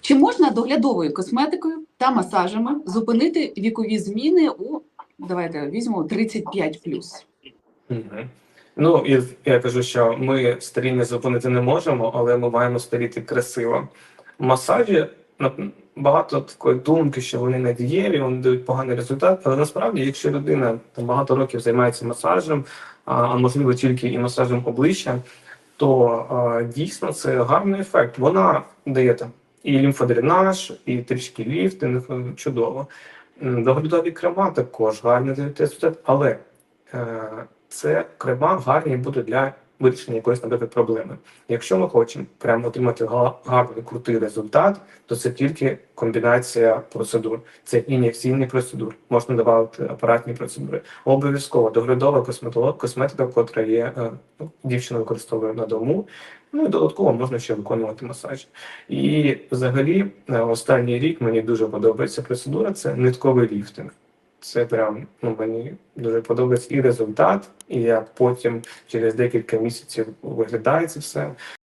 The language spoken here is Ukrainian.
Чи можна доглядовою косметикою та масажами зупинити вікові зміни у давайте візьмемо 35 Мгм. Ну, і я кажу, що ми старіння зупинити не можемо, але ми маємо старіти красиво. Масажі багато такої думки, що вони не дієві, вони дають поганий результат. Але насправді, якщо людина там багато років займається масажем, а можливо тільки і масажем обличчя, то а, дійсно це гарний ефект. Вона дає там і лімфодренаж, і трішки ліфтинг, е, чудово. Доглядові крема також гарний для результат, але е, це крема гарні будуть для вирішення якоїсь наприклад, проблеми. Якщо ми хочемо прямо отримати гарний крутий результат, то це тільки комбінація процедур. Це ін'єкційні процедури, можна додати апаратні процедури. Обов'язково доглядова косметолог, косметика, котра є е, ну, дівчина використовує на дому. Ну і додатково можна ще виконувати масаж. І взагалі, е, останній рік мені дуже подобається процедура. Це нитковий ліфтинг. Це прям ну мені дуже подобається і результат, і як потім через декілька місяців виглядає це все.